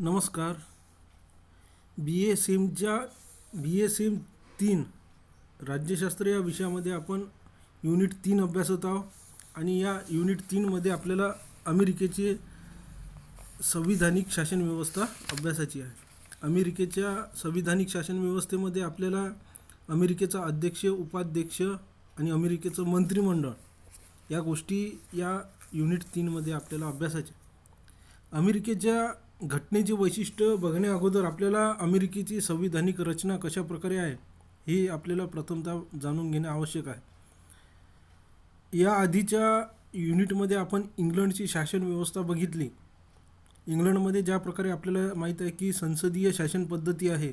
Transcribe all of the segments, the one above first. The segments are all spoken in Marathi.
नमस्कार. बी ए सिमच्या बी ए सिम तीन राज्यशास्त्र या विषयामध्ये आपण युनिट तीन अभ्यासत आहोत आणि या युनिट तीनमध्ये आपल्याला अमेरिकेची संविधानिक शासन व्यवस्था अभ्यासाची आहे. अमेरिकेच्या संविधानिक शासन व्यवस्थेमध्ये आपल्याला अमेरिकेचा अध्यक्ष उपाध्यक्ष आणि अमेरिकेचं मंत्रिमंडळ या गोष्टी या युनिट तीनमध्ये आपल्याला अभ्यासाच्या अमेरिकेच्या घटनेचे वैशिष्ट्य बघण्या अगोदर आपल्याला अमेरिकेची संविधानिक रचना कशा प्रकारे आहे हे आपल्याला प्रथमतः जाणून घेणे आवश्यक आहे. या आधीच्या युनिटमध्ये आपण इंग्लंडची शासन व्यवस्था बघितली. इंग्लंडमध्ये ज्या प्रकारे आपल्याला माहीत आहे की संसदीय शासन पद्धती आहे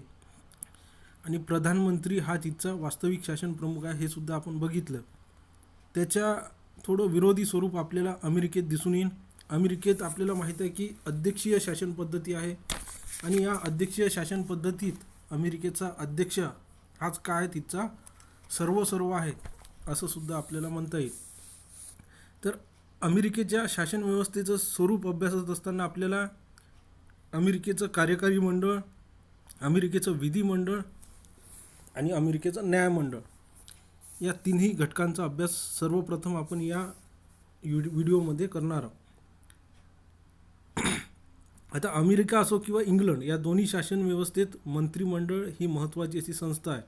आणि प्रधानमंत्री हा तिथचा वास्तविक शासन प्रमुख आहे हे सुद्धा आपण बघितलं. त्याच्या थोडं विरोधी स्वरूप आपल्याला अमेरिकेत दिसून येईल अमेरिकेत आपल्याला माहीत आहे की अध्यक्षीय शासन पद्धती आहे. आणि या अध्यक्षीय शासन पद्धतीत अमेरिकेचा अध्यक्ष हाच काय तिचा सर्व सर्व आहे असं सुद्धा आपल्याला म्हणता येईल. तर अमेरिकेच्या शासन व्यवस्थेचं स्वरूप अभ्यासत असताना आपल्याला अमेरिकेचं कार्यकारी मंडळ अमेरिकेचं विधिमंडळ आणि अमेरिकेचं न्यायमंडळ या तिन्ही घटकांचा अभ्यास सर्वप्रथम आपण या व्हिडिओमध्ये करणार आहोत. आता अमेरिका असो किंवा इंग्लंड या दोन्ही शासन व्यवस्थेत मंत्रिमंडळ ही महत्त्वाची अशी संस्था आहे.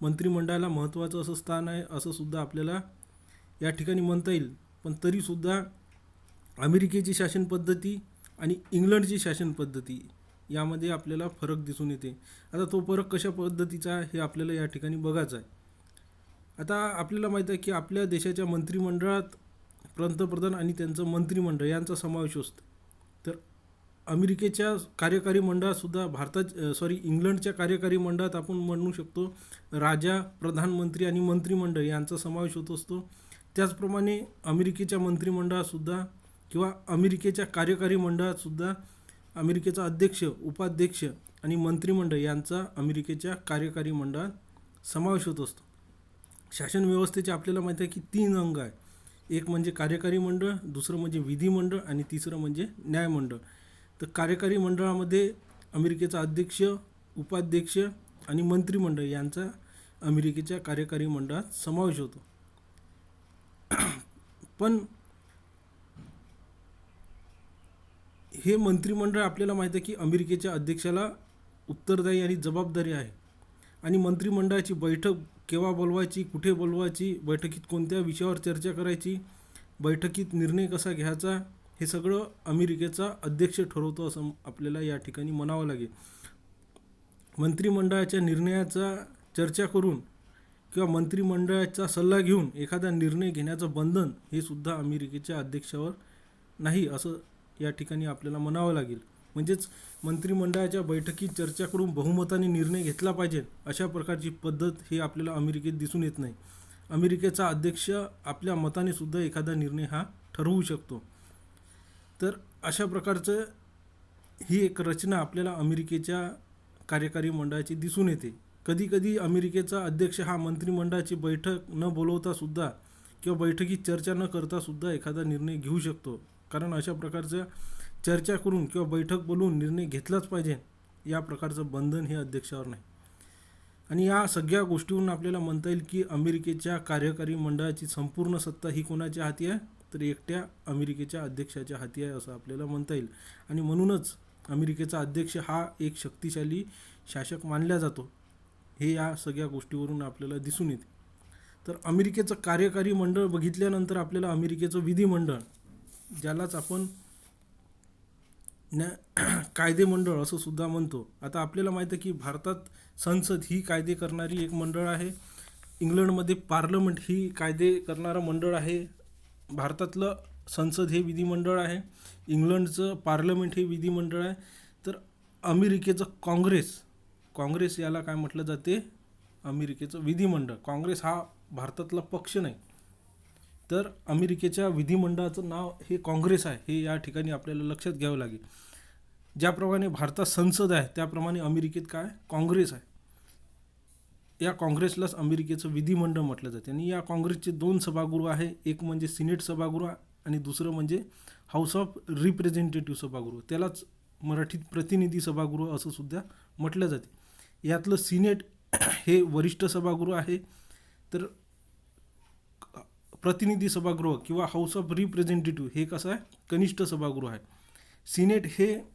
मंत्रिमंडळाला महत्त्वाचं असं स्थान आहे असं सुद्धा आपल्याला या ठिकाणी म्हणता येईल. पण तरीसुद्धा अमेरिकेची शासन पद्धती आणि इंग्लंडची शासन पद्धती यामध्ये आपल्याला फरक दिसून येते. आता तो फरक कशा पद्धतीचा हे आपल्याला या ठिकाणी बघायचं आहे. आता आपल्याला माहीत आहे की आपल्या देशाच्या मंत्रिमंडळात पंतप्रधान आणि त्यांचं मंत्रिमंडळ यांचा समावेश असतो. अमेरिकेच्या कार्यकारी मंडळातसुद्धा भारतात सॉरी इंग्लंडच्या कार्यकारी मंडळात आपण म्हणू शकतो राजा प्रधानमंत्री आणि मंत्रिमंडळ यांचा समावेश होत असतो. त्याचप्रमाणे अमेरिकेच्या मंत्रिमंडळातसुद्धा किंवा अमेरिकेच्या कार्यकारी मंडळातसुद्धा अमेरिकेचा अध्यक्ष उपाध्यक्ष आणि मंत्रिमंडळ यांचा अमेरिकेच्या कार्यकारी मंडळात समावेश होत असतो. शासन व्यवस्थेचे आपल्याला माहिती आहे की तीन अंग आहे एक म्हणजे कार्यकारी मंडळ दुसरं म्हणजे विधिमंडळ आणि तिसरं म्हणजे न्यायमंडळ. तर कार्यकारी मंडळामध्ये अमेरिकेचा अध्यक्ष उपाध्यक्ष आणि मंत्रिमंडळ यांचा अमेरिकेच्या कार्यकारी मंडळात समावेश होतो. पण हे मंत्रिमंडळ आपल्याला माहीत आहे की अमेरिकेच्या अध्यक्षाला उत्तरदायी आणि जबाबदारी आहे. आणि मंत्रिमंडळाची बैठक केव्हा बोलवायची कुठे बोलवायची बैठकीत कोणत्या विषयावर चर्चा करायची बैठकीत निर्णय कसा घ्यायचा हे सगळं अमेरिकेचा अध्यक्ष ठरवतो असं आपल्याला या ठिकाणी म्हणावं लागेल. मंत्रिमंडळाच्या निर्णयाचा चर्चा करून किंवा मंत्रिमंडळाचा सल्ला घेऊन एखादा निर्णय घेण्याचं बंधन हे सुद्धा अमेरिकेच्या अध्यक्षावर नाही असं या ठिकाणी आपल्याला म्हणावं लागेल. म्हणजेच मंत्रिमंडळाच्या बैठकीत चर्चा करून बहुमताने निर्णय घेतला पाहिजे अशा प्रकारची पद्धत हे आपल्याला अमेरिकेत दिसून येत नाही. अमेरिकेचा अध्यक्ष आपल्या मताने सुद्धा एखादा निर्णय हा ठरवू शकतो. तर अशा प्रकारचं ही एक रचना आपल्याला अमेरिकेच्या कार्यकारी मंडळाची दिसून येते. कधीकधी अमेरिकेचा अध्यक्ष हा मंत्रिमंडळाची बैठक न बोलवतासुद्धा किंवा बैठकीत चर्चा न करतासुद्धा एखादा निर्णय घेऊ शकतो. कारण अशा प्रकारच्या चर्चा करून किंवा बैठक बोलून निर्णय घेतलाच पाहिजे. या प्रकारचं बंधन हे अध्यक्षावर नाही. आणि या सगळ्या गोष्टीवरून आपल्याला म्हणता येईल की अमेरिकेच्या कार्यकारी मंडळाची संपूर्ण सत्ता ही कोणाच्या हाती आहे? तर एकट्या अमेरिकेच्या अध्यक्षाच्या हाती आहे असं आपल्याला म्हणता येईल. आणि म्हणूनच अमेरिकेचा अध्यक्ष हा एक शक्तिशाली शासक मानला जातो. हे या सगळ्या गोष्टीवरून आपल्याला दिसून येते. तर अमेरिकेचं कार्यकारी मंडळ बघितल्यानंतर आपल्याला अमेरिकेचं विधिमंडळ ज्यालाच आपण न्या कायदेमंडळ असं सुद्धा म्हणतो. आता आपल्याला माहीत आहे की भारतात संसद ही कायदे करणारी एक मंडळ आहे. इंग्लंडमध्ये पार्लमेंट ही कायदे करणारं मंडळ आहे. भारतातलं संसद हे विधिमंडळ आहे इंग्लंडचं पार्लमेंट हे विधिमंडळ आहे तर अमेरिकेचं काँग्रेस काँग्रेस याला काय म्हटलं जाते? अमेरिकेचं विधिमंडळ. काँग्रेस हा भारतातला पक्ष नाही. तर अमेरिकेच्या विधिमंडळाचं नाव हे काँग्रेस आहे हे या ठिकाणी आपल्याला लक्षात घ्यावं लागेल. ज्याप्रमाणे भारतात संसद आहे त्याप्रमाणे अमेरिकेत काय? काँग्रेस आहे. या काँग्रेसलाच अमेरिकेचं विधिमंडळ म्हटलं जाते. आणि या काँग्रेसचे दोन सभागृह आहे. एक म्हणजे सिनेट सभागृह आणि दुसरं म्हणजे हाऊस ऑफ रिप्रेझेंटेटिव्ह सभागृह. त्यालाच मराठीत प्रतिनिधी सभागृह असं सुद्धा म्हटलं जाते. यातलं सिनेट हे वरिष्ठ सभागृह आहे. तर प्रतिनिधी सभागृह किंवा हाऊस ऑफ रिप्रेझेंटेटिव्ह हे कसं आहे? कनिष्ठ सभागृह आहे. सिनेट हे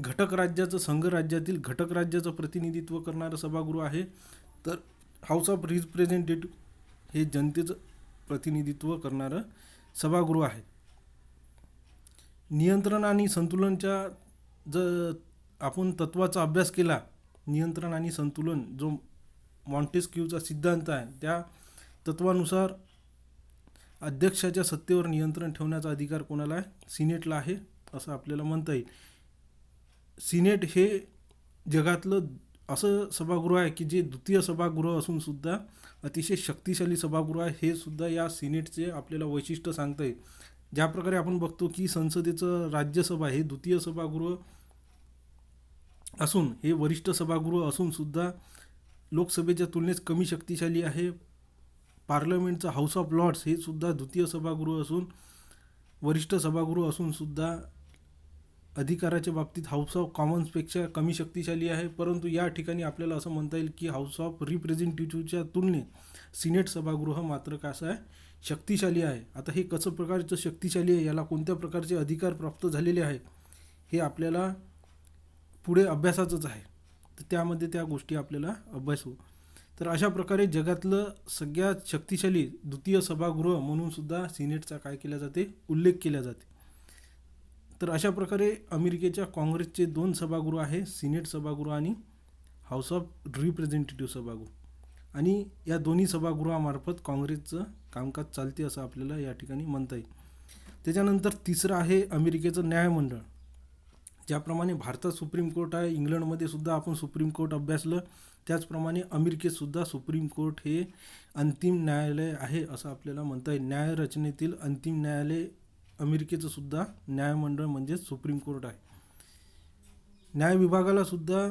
घटक राज्याचं संघ राज्यातील घटक राज्याचं प्रतिनिधित्व करणारं सभागृह आहे. तर हाऊस ऑफ रिप्रेझेंटेटिव्ह हे जनतेचं प्रतिनिधित्व करणारं सभागृह आहे. नियंत्रण आणि संतुलनच्या जर आपण तत्वाचा अभ्यास केला नियंत्रण आणि संतुलन जो मॉन्टेस्क्यूचा सिद्धांत आहे त्या तत्वानुसार अध्यक्षाच्या सत्तेवर नियंत्रण ठेवण्याचा अधिकार कोणाला आहे? सिनेटला आहे असं आपल्याला म्हणता येईल. सिनेट हे जगातलं असं सभागृह आहे की जे द्वितीय सभागृह असून सुद्धा अतिशय शक्तिशाली सभागृह आहे. हे सुद्धा या सिनेटचे आपल्याला वैशिष्ट्य सांगता येईल ज्या प्रकारे आपण बघतो की संसदेचं राज्यसभा हे द्वितीय सभागृह असून हे वरिष्ठ सभागृह असून सुद्धा लोकसभेच्या तुलनेत कमी शक्तिशाली आहे. पार्लमेंटचं हाऊस ऑफ लॉर्ड्स हे सुद्धा द्वितीय सभागृह असून वरिष्ठ सभागृह असून सुद्धा अधिकाराच्या बाबतीत हाऊस ऑफ कॉमन्सपेक्षा कमी शक्तिशाली आहे. परंतु या ठिकाणी आपल्याला असं म्हणता येईल की हाऊस ऑफ रिप्रेझेंटेटिव्हच्या तुलनेत सिनेट सभागृह मात्र कसं आहे? शक्तिशाली आहे. आता हे कसं प्रकारचं शक्तिशाली आहे? याला कोणत्या प्रकारचे अधिकार प्राप्त झालेले आहे? हे आपल्याला पुढे अभ्यासाचंच आहे. तर त्यामध्ये त्या गोष्टी आपल्याला अभ्यासू. तर अशा प्रकारे जगातलं सगळ्यात शक्तिशाली द्वितीय सभागृह म्हणून सुद्धा सिनेटचा काय केला जाते? उल्लेख केला जाते. तर अशा प्रकारे अमेरिकेच्या काँग्रेसचे दोन सभागृह आहे सिनेट सभागृह आणि हाऊस ऑफ रिप्रेझेंटेटिव्ह सभागृह. आणि या दोन्ही सभागृहामार्फत काँग्रेसचं कामकाज चालते असं आपल्याला या ठिकाणी म्हणता येईल. त्याच्यानंतर तिसरं आहे अमेरिकेचं न्यायमंडळ. ज्याप्रमाणे भारतात सुप्रीम कोर्ट आहे इंग्लंडमध्ये सुद्धा आपण सुप्रीम कोर्ट अभ्यासलं त्याचप्रमाणे अमेरिकेतसुद्धा सुप्रीम कोर्ट हे अंतिम न्यायालय आहे असं आपल्याला म्हणता येईल. न्यायरचनेतील अंतिम न्यायालय अमेरिकेचं सुद्धा न्यायमंडळ म्हणजेच सुप्रीम कोर्ट आहे. न्याय विभागाला सुद्धा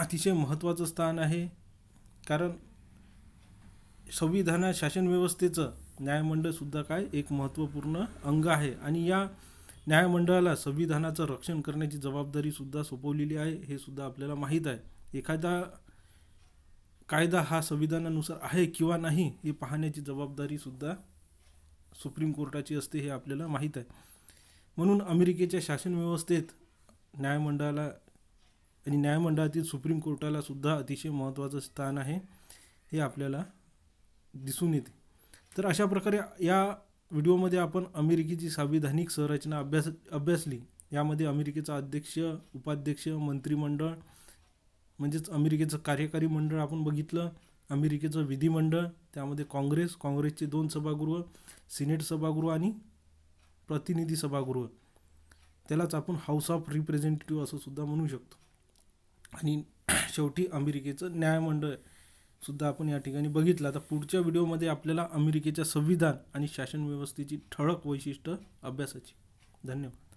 अतिशय महत्त्वाचं स्थान आहे. कारण संविधाना शासन व्यवस्थेचं न्यायमंडळसुद्धा काय एक महत्त्वपूर्ण अंग आहे. आणि या न्यायमंडळाला संविधानाचं रक्षण करण्याची जबाबदारीसुद्धा सोपवलेली आहे हे सुद्धा आपल्याला माहीत आहे. एखादा कायदा हा संविधानानुसार आहे किंवा नाही हे पाहण्याची जबाबदारीसुद्धा सुप्रीम कोर्टाची असते हे आपल्याला माहीत आहे. म्हणून अमेरिकेच्या शासन व्यवस्थेत न्यायमंडळाला आणि न्यायमंडळातील सुप्रीम कोर्टाला सुद्धा अतिशय महत्त्वाचं स्थान आहे हे आपल्याला दिसून येते. तर अशा प्रकारे या व्हिडिओमध्ये आपण अमेरिकेची संविधानिक संरचना अभ्यास अभ्यासली. यामध्ये अमेरिकेचा अध्यक्ष उपाध्यक्ष मंत्रिमंडळ म्हणजेच अमेरिकेचं कार्यकारी मंडळ आपण बघितलं. अमेरिकेचं विधिमंडळ त्यामध्ये काँग्रेस काँग्रेसचे दोन सभागृह सिनेट सभागृह आणि प्रतिनिधी सभागृह. त्यालाच आपण हाऊस ऑफ रिप्रेझेंटेटिव्ह असं सुद्धा म्हणू शकतो. आणि शेवटी अमेरिकेचं न्यायमंडळ सुद्धा आपण या ठिकाणी बघितलं. आता पुढच्या व्हिडिओमध्ये आपल्याला अमेरिकेच्या संविधान आणि शासन व्यवस्थेची ठळक वैशिष्ट्य अभ्यासाची. धन्यवाद.